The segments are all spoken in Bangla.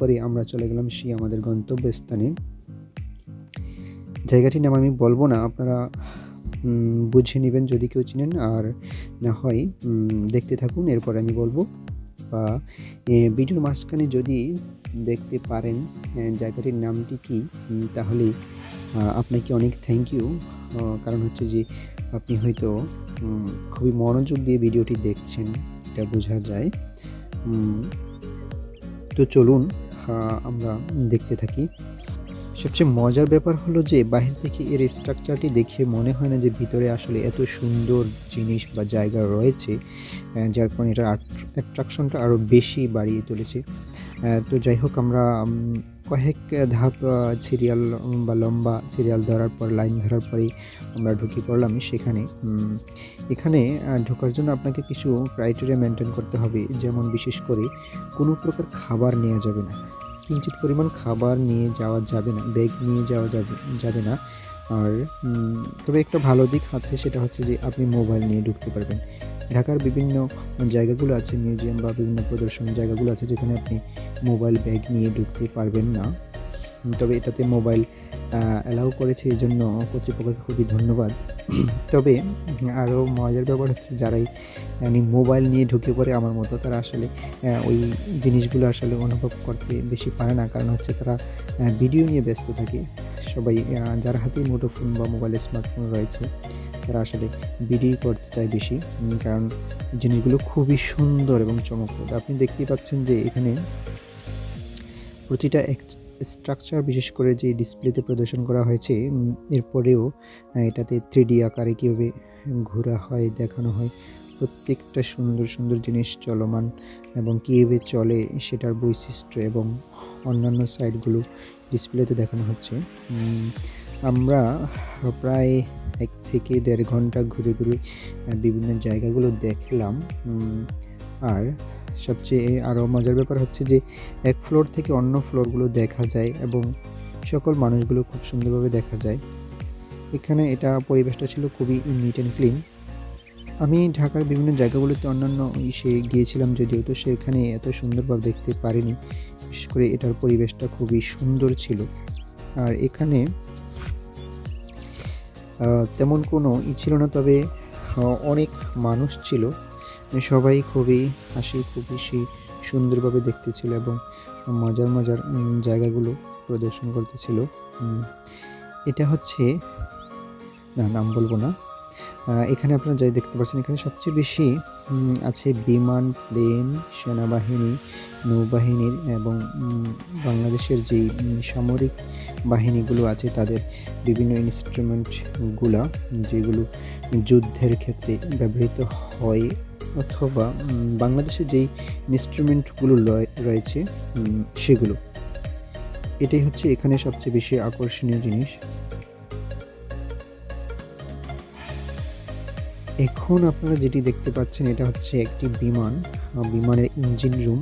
করে আমরা চলে গেলাম সেই আমাদের গন্তব্যস্থানে। জায়গাটির নাম আমি বলব না, আপনারা বুঝে নেবেন যদি কেউ চিনেন। আর না হয় দেখতে থাকুন, এরপর আমি বলব। বা ভিডিওর মাঝখানে যদি দেখতে পারেন জায়গাটির নামটি কি তাহলে আপনাকে অনেক থ্যাংক ইউ কারণ হচ্ছে যে, আপনি হয়তো খুবই মনোযোগ দিয়ে ভিডিওটি দেখছেন, এটা বোঝা যায়। তো চলুন আমরা দেখতে থাকি। সবচেয়ে মজার ব্যাপার হলো যে, বাহির থেকে এর স্ট্রাকচারটি দেখে মনে হয় না যে ভিতরে আসলে এত সুন্দর জিনিস বা জায়গা রয়েছে যার কারণে এটা অ্যাট্রাকশনটা আরও বেশি বাড়িয়ে তুলেছে। তো যাই হোক, আমরা কয়েক ধাপ সিরিয়াল বা লম্বা সিরিয়াল ধরার পর লাইন ধরার পরেই আমরা ঢুকে পড়লাম সেখানে। এখানে ঢোকার জন্য আপনাকে কিছু ক্রাইটেরিয়া মেনটেন করতে হবে। যেমন বিশেষ করে, কোনো প্রকার খাবার নেওয়া যাবে না। কিঞ্চিত পরিমাণ খাবার নিয়ে যাওয়া যাবে না ব্যাগ নিয়ে যাওয়া যাবে যাবে না। আর তবে একটা ভালো দিক আছে, সেটা হচ্ছে যে আপনি মোবাইল নিয়ে ঢুকতে পারবেন। ঢাকার বিভিন্ন জায়গাগুলো আছে মিউজিয়াম বা বিভিন্ন প্রদর্শনী জায়গাগুলো আছে, যেখানে আপনি মোবাইল ব্যাগ নিয়ে ঢুকতে পারবেন না। তবে এটাতে মোবাইল অ্যালাউ করেছে, এই জন্য কর্তৃপক্ষকে খুবই ধন্যবাদ। তবে আরও মজার ব্যাপার হচ্ছে, যারাই মানে মোবাইল নিয়ে ঢুকে পড়ে আমার মতো, তারা আসলে ওই জিনিসগুলো আসলে অনুভব করতে বেশি পারে না। কারণ হচ্ছে তারা ভিডিও নিয়ে ব্যস্ত থাকে। সবাই যার হাতে মুঠোফোন বা মোবাইল স্মার্টফোন রয়েছে, তারা আসলে ভিডিও করতে চায় বেশি। কারণ জিনিসগুলো খুবই সুন্দর এবং চমকপ্রদ। আপনি দেখতেই পাচ্ছেন যে এখানে প্রতিটা স্ট্রাকচার বিশেষ করে যে ডিসপ্লেতে প্রদর্শন করা হয়েছে এরপরেও এটাতে থ্রি আকারে কীভাবে ঘোরা হয়, দেখানো হয়, প্রত্যেকটা সুন্দর সুন্দর জিনিস চলমান এবং কীভাবে চলে সেটার বৈশিষ্ট্য এবং অন্যান্য সাইডগুলো ডিসপ্লেতে দেখানো হচ্ছে। আমরা প্রায় এক থেকে দেড় ঘণ্টা ঘুরে ঘুরে বিভিন্ন জায়গাগুলো দেখলাম। আর সবচেয়ে আরও মজার ব্যাপার হচ্ছে যে এক ফ্লোর থেকে অন্য ফ্লোরগুলো দেখা যায় এবং সকল মানুষগুলো খুব সুন্দরভাবে দেখা যায়। এখানে এটা পরিবেশটা ছিল খুবই নিট অ্যান্ড ক্লিন আমি ঢাকার বিভিন্ন জায়গাগুলোতে অন্যান্য ইসে গিয়েছিলাম যদিও তো সেখানে এত সুন্দরভাবে দেখতে পারিনি। বিশেষ করে এটার পরিবেশটা খুবই সুন্দর ছিল। আর এখানে তেমন কোনো ই ছিল না তবে অনেক মানুষ ছিল। সবাই খুবই হাসি খুশি সুন্দরভাবে দেখতেছিল এবং মজার মজার জায়গাগুলো প্রদর্শন করতেছিল। এটা হচ্ছে, না, নাম বলব না। এখানে আপনারা যাই দেখতে পাচ্ছেন, এখানে সবচেয়ে বেশি আছে বিমান, প্লেন, সেনাবাহিনী, নৌবাহিনীর এবং বাংলাদেশের যে সামরিক বাহিনীগুলো আছে তাদের বিভিন্ন ইনস্ট্রুমেন্টগুলা যেগুলো যুদ্ধের ক্ষেত্রে ব্যবহৃত হয়। অথবা বাংলাদেশে যেই ইনস্ট্রুমেন্টগুলো রয়েছে সেগুলো। এটাই হচ্ছে এখানে সবচেয়ে বেশি আকর্ষণীয় জিনিস। এখন আপনারা যেটি দেখতে পাচ্ছেন, এটা হচ্ছে একটি বিমান। বিমানের ইঞ্জিন রুম।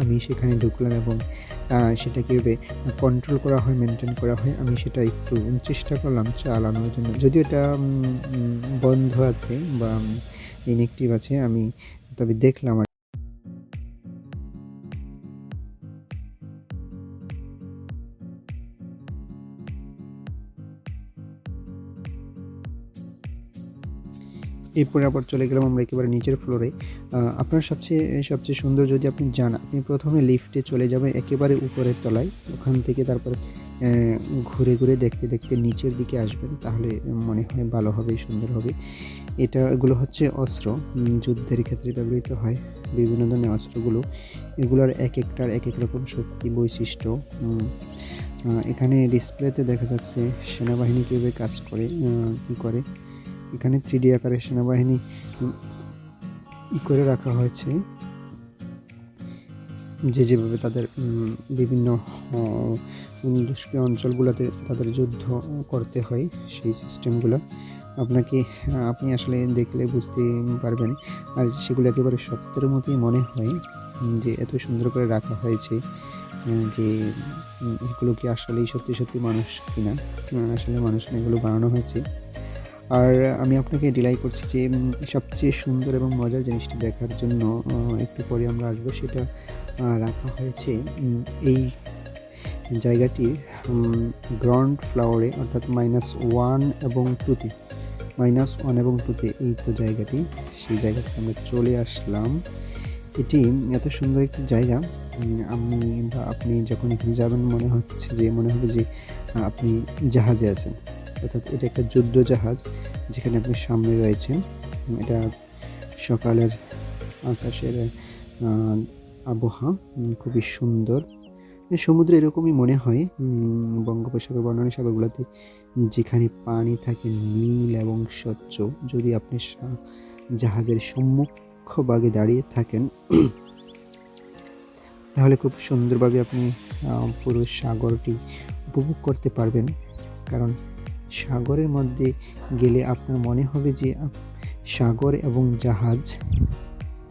আমি সেখানে ঢুকলাম এবং সেটা কীভাবে কন্ট্রোল করা হয় মেনটেন করা হয়, আমি সেটা একটু চেষ্টা করলাম চালানোর জন্য। যদিও এটা বন্ধ আছে বা ইনএক্টিভ আছে, আমি তবে দেখলাম আর এরপরে আবার চলে গেলাম আমরা একেবারে নিচের ফ্লোরে আপনার সবচেয়ে সবচেয়ে সুন্দর যদি আপনি যান, আপনি প্রথমে লিফটে চলে যাবেন একেবারে উপরের তলায়। ওখান থেকে তারপরে ঘুরে ঘুরে দেখতে দেখতে নিচের দিকে আসবেন, তাহলে মনে হয় ভালো হবে, সুন্দর হবে। এটা এগুলো হচ্ছে অস্ত্র যুদ্ধের ক্ষেত্রে ব্যবহৃত হয়। বিভিন্ন ধরনের অস্ত্রগুলো, এগুলোর এক একটার এক এক রকম শক্তি বৈশিষ্ট্য এখানে ডিসপ্লেতে দেখা যাচ্ছে সেনাবাহিনী কীভাবে কাজ করে কী করে। এখানে থ্রিডি আকারে সেনাবাহিনী ই করে রাখা হয়েছে। যে যেভাবে তাদের বিভিন্ন নিষ্ক্রিয় অঞ্চলগুলোতে তাদের যুদ্ধ করতে হয়, সেই সিস্টেমগুলো আপনাকে আপনি আসলে দেখলে বুঝতে পারবেন। আর সেগুলো একেবারে সত্যের মতোই মনে হয় যে এত সুন্দর করে রাখা হয়েছে যে এগুলো কি আসলেই সত্যি সত্যি মানুষ কিনা? আসলে মানুষ না, এগুলো বানানো হয়েছে। আর আমি আপনাকে ডিলাই করছি যে সবচেয়ে সুন্দর এবং মজার জিনিসটি দেখার জন্য একটু পরে আমরা আসব। সেটা রাখা হয়েছে এই জায়গাটির গ্রাউন্ড ফ্লাওয়ারে অর্থাৎ মাইনাস ওয়ান এবং টুতে মাইনাস ওয়ান এবং টুতে এই তো জায়গাটি, সেই জায়গাতে আমরা চলে আসলাম। এটি এত সুন্দর একটি জায়গা আমি বা আপনি যখন এখানে যাবেন, মনে হচ্ছে যে, মনে হবে যে আপনি জাহাজে আছেন। অর্থাৎ এটা একটা যুদ্ধ জাহাজ, যেখানে আপনি সামনে রয়েছেন। এটা সকালের আকাশের আবহাওয়া খুবই সুন্দর। সমুদ্র এরকমই মনে হয় বঙ্গোপসাগর বর্ণনা সাগরগুলোতে যেখানে পানি থাকে নীল এবং স্বচ্ছ, যদি আপনি জাহাজের সম্মুখ ভাগে দাঁড়িয়ে থাকেন, তাহলে খুব সুন্দরভাবে আপনি পুরো সাগরটি উপভোগ করতে পারবেন। কারণ সাগরের মধ্যে গেলে আপনার মনে হবে যে সাগর এবং জাহাজ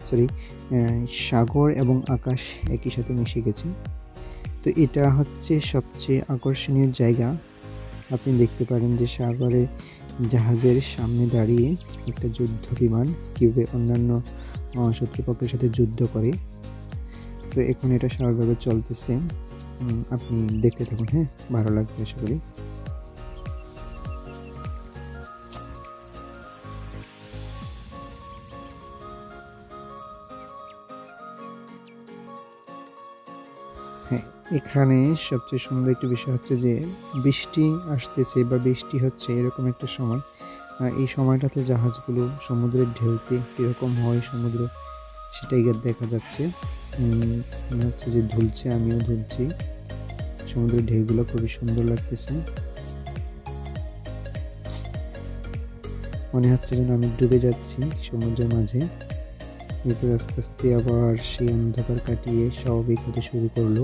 সরি সাগর এবং আকাশ একই সাথে মিশে গেছে। তো এটা হচ্ছে সবচেয়ে আকর্ষণীয় জায়গা। আপনি দেখতে পারেন যে সাগরে জাহাজের সামনে দাঁড়িয়ে একটা যুদ্ধ বিমান কীভাবে অন্যান্য শত্রুপক্ষের সাথে যুদ্ধ করে। তো এখন এটা স্বাভাবিকভাবে চলতেছে। আপনি দেখতে থাকুন হ্যাঁ? ভালো লাগবে আশা করি। এখানে সবচেয়ে সুন্দর একটি বিষয় হচ্ছে যে বৃষ্টি আসতেছে বা বৃষ্টি হচ্ছে এরকম একটা সময়। এই সময়টাতে জাহাজগুলো সমুদ্রের ঢেউতে কীরকম হয় সমুদ্র সেটাই দেখা যাচ্ছে। মনে হচ্ছে যে ধুলছে, আমিও ধুলছি। সমুদ্রের ঢেউগুলো খুবই সুন্দর লাগতেছে। মনে হচ্ছে যেন আমি ডুবে যাচ্ছি সমুদ্রের মাঝে। এরপর আস্তে আস্তে আবার সেই অন্ধকার কাটিয়ে স্বাভাবিক হতে শুরু করল।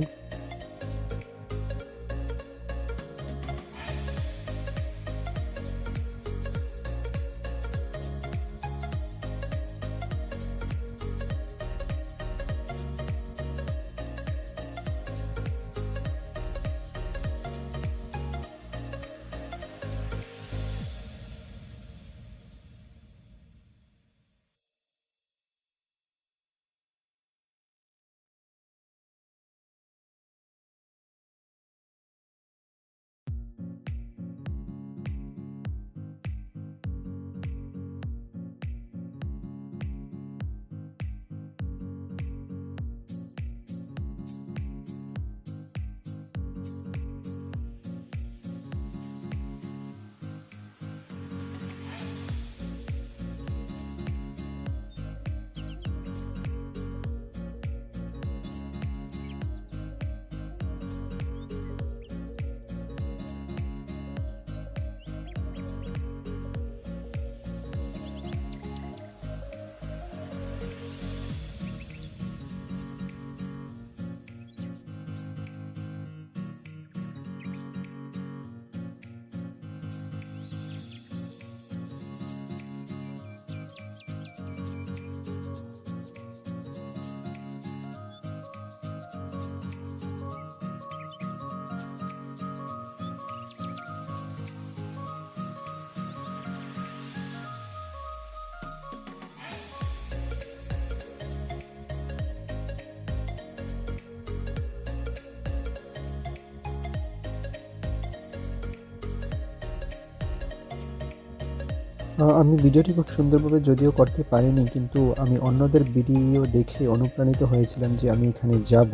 আমি ভিডিওটি খুব সুন্দরভাবে যদিও করতে পারিনি, কিন্তু আমি অন্যদের ভিডিও দেখে অনুপ্রাণিত হয়েছিলাম যে আমি এখানে যাব,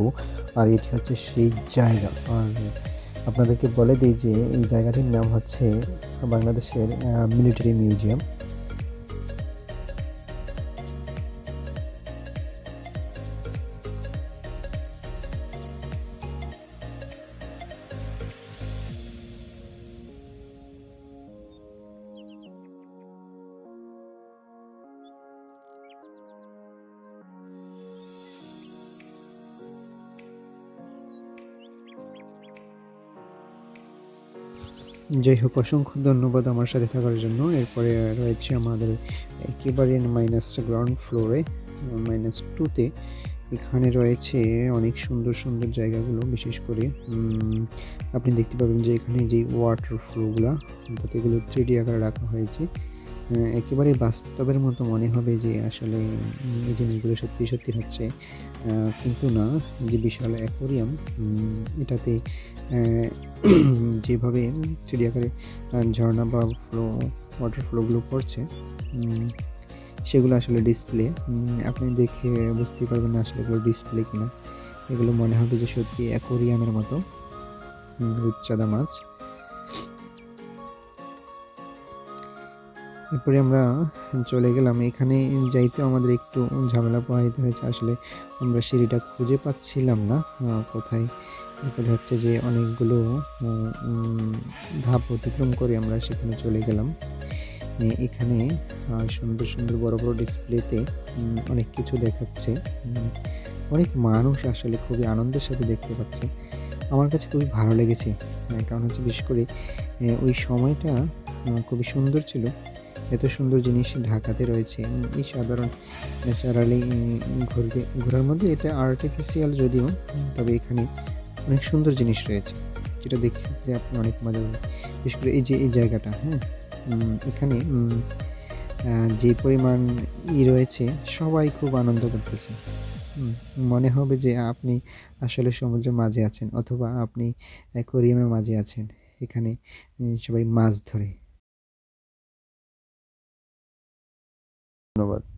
আর এটি হচ্ছে সেই জায়গা। আর আপনাদেরকে বলে দিই যে এই জায়গাটির নাম হচ্ছে বাংলাদেশের মিলিটারি মিউজিয়াম। যাই হোক অসংখ্য ধন্যবাদ আমার সাথে থাকার জন্য। এরপরে রয়েছে আমাদের একেবারে মাইনাস গ্রাউন্ড ফ্লোরে মাইনাস টুতে এখানে রয়েছে অনেক সুন্দর সুন্দর জায়গাগুলো, বিশেষ করে আপনি দেখতে পাবেন যে এখানে যে ওয়াটার ফ্লোগুলো তাতে এগুলো থ্রি ডি আকারে রাখা হয়েছে। একেবারে বাস্তবের মতো মনে হবে যে আসলে এই জিনিসগুলো সত্যি, সত্যি হচ্ছে। কিন্তু না যে বিশাল অ্যাকোয়ারিয়াম উম এটাতে যেভাবে চিড়িয়াখানায় আ ঝর্ণা বা ফ্লো ওয়াটার ফ্লো গুলো পড়ছে সেগুলো আসলে ডিসপ্লে। আপনি দেখে বুঝতেই পারবেন না আসলে এগুলো ডিসপ্লে কিনা। এগুলো মনে হবে যে সত্যি অ্যাকোরিয়ামের মতো। রূপচাঁদা মাছ। এরপরে আমরা চলে গেলাম। এখানে যাইতেও আমাদের একটু ঝামেলা পোহাইতে হয়েছে। আসলে আমরা সিঁড়িটা খুঁজে পাচ্ছিলাম না। কোথায়? এরপরে হচ্ছে যে অনেকগুলো ধাপ অতিক্রম করে আমরা সেখানে চলে গেলাম। এখানে সুন্দর, সুন্দর বড়, বড় ডিসপ্লেতে অনেক কিছু দেখাচ্ছে। অনেক মানুষ আসলে খুবই আনন্দের সাথে দেখতে পাচ্ছে। আমার কাছে খুবই ভালো লেগেছে। কারণ হচ্ছে বিশেষ করে ওই সময়টা খুবই সুন্দর ছিল। এত সুন্দর জিনিস ঢাকাতে রয়েছে। এই সাধারণ ন্যাচারালি ঘুরতে ঘোরার মধ্যে এটা আর্টিফিশিয়াল যদিও তবে এখানে অনেক সুন্দর জিনিস রয়েছে। যেটা দেখতে আপনি অনেক মজা পাবেন। বিশেষ করে এই যে এই জায়গাটা, হ্যাঁ? এখানে যে পরিমাণ ই রয়েছে সবাই খুব আনন্দ করতেছে। মনে হবে যে আপনি আসলে সমুদ্রের মাঝে আছেন অথবা আপনি অ্যাকোয়ারিয়ামের মাঝে আছেন। এখানে সবাই মাছ ধরে। ধন্যবাদ।